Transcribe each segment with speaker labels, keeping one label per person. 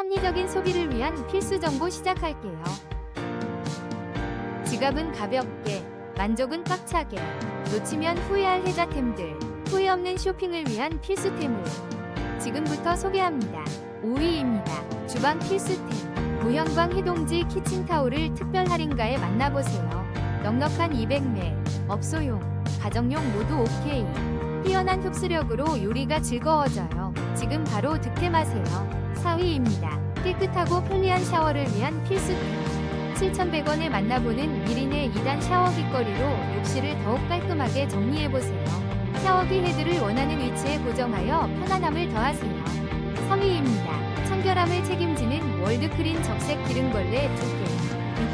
Speaker 1: 합리적인 소비를 위한 필수 정보 시작할게요. 지갑은 가볍게, 만족은 꽉차게, 놓치면 후회할 혜자템들, 후회 없는 쇼핑을 위한 필수템을 지금부터 소개합니다. 5위입니다. 주방 필수템. 무형광 해동지 키친타올을 특별 할인가에 만나보세요. 넉넉한 200매, 업소용, 가정용 모두 오케이. 뛰어난 흡수력으로 요리가 즐거워져요. 지금 바로 득템하세요. 4위입니다. 깨끗하고 편리한 샤워를 위한 필수템. 7,100원에 만나보는 미린의 2단 샤워기 거리로 욕실을 더욱 깔끔하게 정리해보세요. 샤워기 헤드를 원하는 위치에 고정하여 편안함을 더하세요. 3위입니다. 청결함을 책임지는 월드크린 적색 기름걸레 2개.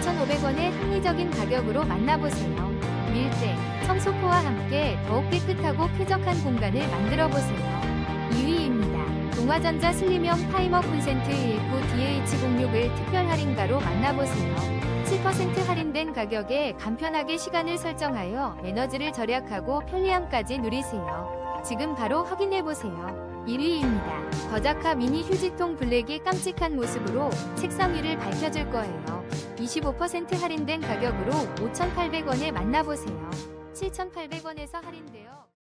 Speaker 1: 6,500원의 합리적인 가격으로 만나보세요. 밀대, 청소포와 함께 더욱 깨끗하고 쾌적한 공간을 만들어보세요. 2위입니다. 동화전자 슬림형 타이머 콘센트 19 DH06을 특별 할인가로 만나보세요. 7% 할인된 가격에 간편하게 시간을 설정하여 에너지를 절약하고 편리함까지 누리세요. 지금 바로 확인해보세요. 1위입니다. 거자카 미니 휴지통 블랙이 깜찍한 모습으로 책상 위를 밝혀줄 거예요. 25% 할인된 가격으로 5,800원에 만나보세요. 7,800원에서 할인되어